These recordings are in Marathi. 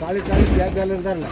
चाळीस चाळीस घ्या बॅलन्स धरलाय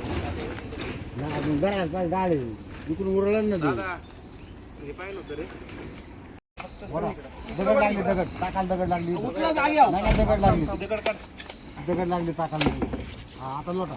नाही, अजून धरायला पाहिजे गाडी इकडून उरलं ना तू. दगड लागली दगड. टाकायला दगड लागली. नाही नाही, दगड लागली. दगड लागली टाकायला लागली. हा आता लोटा.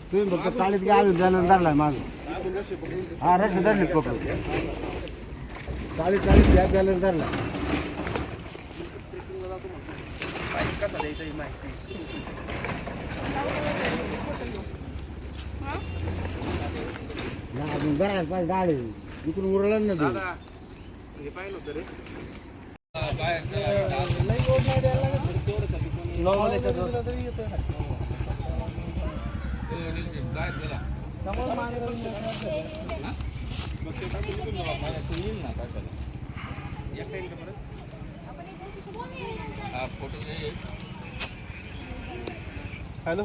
तुम्ही फक्त चाळीस घ्या आम्ही बॅलन्स धरलाय माझं हा रशी धरली पकड चाळीस चाळीस घ्या बॅलन्स धरलाय नाही, अजून गाडी इकडून उरलं ना तू. हॅलो.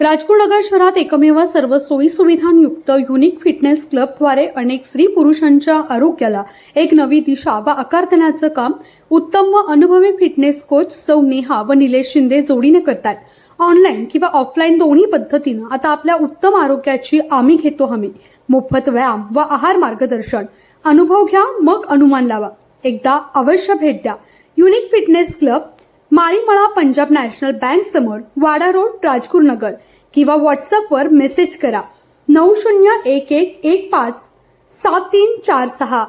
नवीन नगर शहरात एकमेव सर्व सोयी सुविधांयुक्त युनिक फिटनेस क्लबद्वारे अनेक स्त्री पुरुषांच्या आरोग्याला एक नवी दिशा व आकार देण्याचं काम उत्तम व अनुभवी फिटनेस कोच सौ नेहा व निलेश शिंदे जोडीने करतात. ऑनलाईन किंवा ऑफलाईन दोन्ही पद्धतीनं आता आपल्या उत्तम आरोग्याची आम्ही घेतो हमी. मोफत व्यायाम व आहार मार्गदर्शन. अनुभव घ्या मग अनुमान लावा. एकदा अवश्य भेट द्या. Unique fitness club Malimala Punjab national bank समोर वाडा रोड राजगुर नगर किंवा व्हॉट्सअपवर मेसेज करा. नऊ शून्य एक एक एक पाच सात तीन चार सहा.